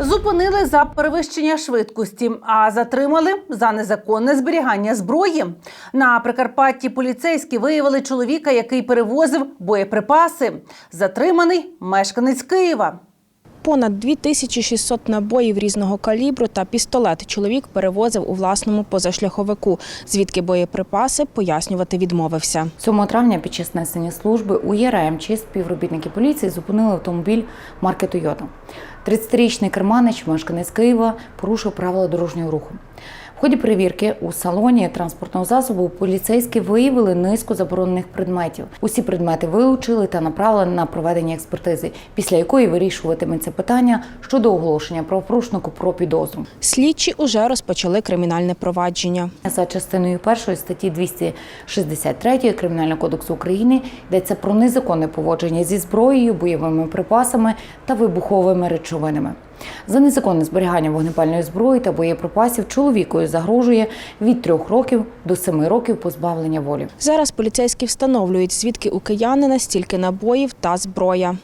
Зупинили за перевищення швидкості, а затримали за незаконне зберігання зброї. На Прикарпатті поліцейські виявили чоловіка, який перевозив боєприпаси. Затриманий мешканець Києва. Понад 2600 набоїв різного калібру та пістолет чоловік перевозив у власному позашляховику, звідки боєприпаси пояснювати відмовився. 7 травня під час несення служби у ЄРМЧ співробітники поліції зупинили автомобіль марки Тойота. 30-річний керманич, мешканець Києва, порушив правила дорожнього руху. Ході перевірки у салоні транспортного засобу поліцейські виявили низку заборонених предметів. Усі предмети вилучили та направили на проведення експертизи, після якої вирішуватиметься питання щодо оголошення правопорушнику про підозру. Слідчі уже розпочали кримінальне провадження. За частиною першої статті 263 Кримінального кодексу України йдеться про незаконне поводження зі зброєю, бойовими припасами та вибуховими речовинами. За незаконне зберігання вогнепальної зброї та боєприпасів чоловікою загрожує від трьох років до семи років позбавлення волі. Зараз поліцейські встановлюють, звідки у киянина стільки набоїв та зброя.